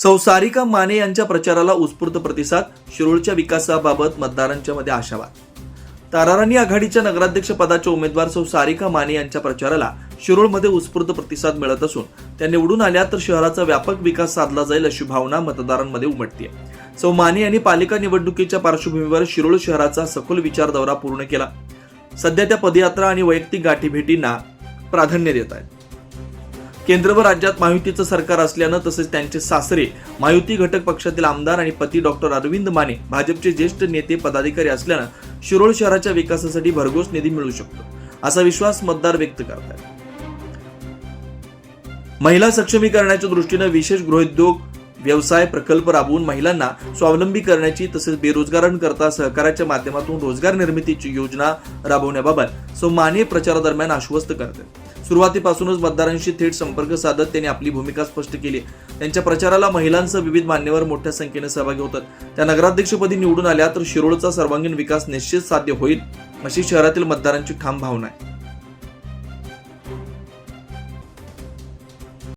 संसारिका माने यांच्या प्रचाराला उत्स्फूर्त प्रतिसाद शिरूळच्या विकासाबाबत मतदारांच्या मध्ये आशावाद. ताराराणी आघाडीच्या नगराध्यक्ष पदाच्या उमेदवार सौ सारिका माने यांच्या प्रचाराला शिरूळमध्ये उत्स्फूर्त प्रतिसाद मिळत असून त्या निवडून आल्या तर शहराचा व्यापक विकास साधला जाईल अशी भावना मतदारांमध्ये उमटते सौ माने यांनी पालिका निवडणुकीच्या पार्श्वभूमीवर शिरोळ शहराचा सखोल विचार दौरा पूर्ण केला. सध्या त्या पदयात्रा आणि वैयक्तिक गाठीभेटींना प्राधान्य देत आहेत. केंद्र व राज्यात महायुतीचं सरकार असल्यानं तसेच त्यांचे सासरे महायुती घटक पक्षातील आमदार आणि पती डॉक्टर अरविंद माने भाजपचे ज्येष्ठ नेते पदाधिकारी असल्यानं शिरोळ शहराच्या विकासासाठी भरघोस निधी मिळू शकतो असा विश्वास मतदार व्यक्त करतात. महिला सक्षमीकरणाच्या दृष्टीनं विशेष गृहोद्योग व्यवसाय प्रकल्प राबवून महिलांना स्वावलंबी करण्याची तसेच बेरोजगारांकरता सहकार्याच्या माध्यमातून रोजगार निर्मितीची योजना राबवण्याबाबत सौ प्रचारादरम्यान आश्वस्त करते. सुरुवातीपासूनच मतदारांशी थेट संपर्क साधत त्यांनी आपली भूमिका स्पष्ट केली. त्यांच्या प्रचाराला महिलांसह विविध मान्यवर मोठ्या संख्येने सहभागी होतात. त्या नगराध्यक्षपदी निवडून आल्या तर शिरोळचा सर्वांगीण विकास निश्चित साध्य होईल अशी शहरातील मतदारांची ठाम भावना आहे.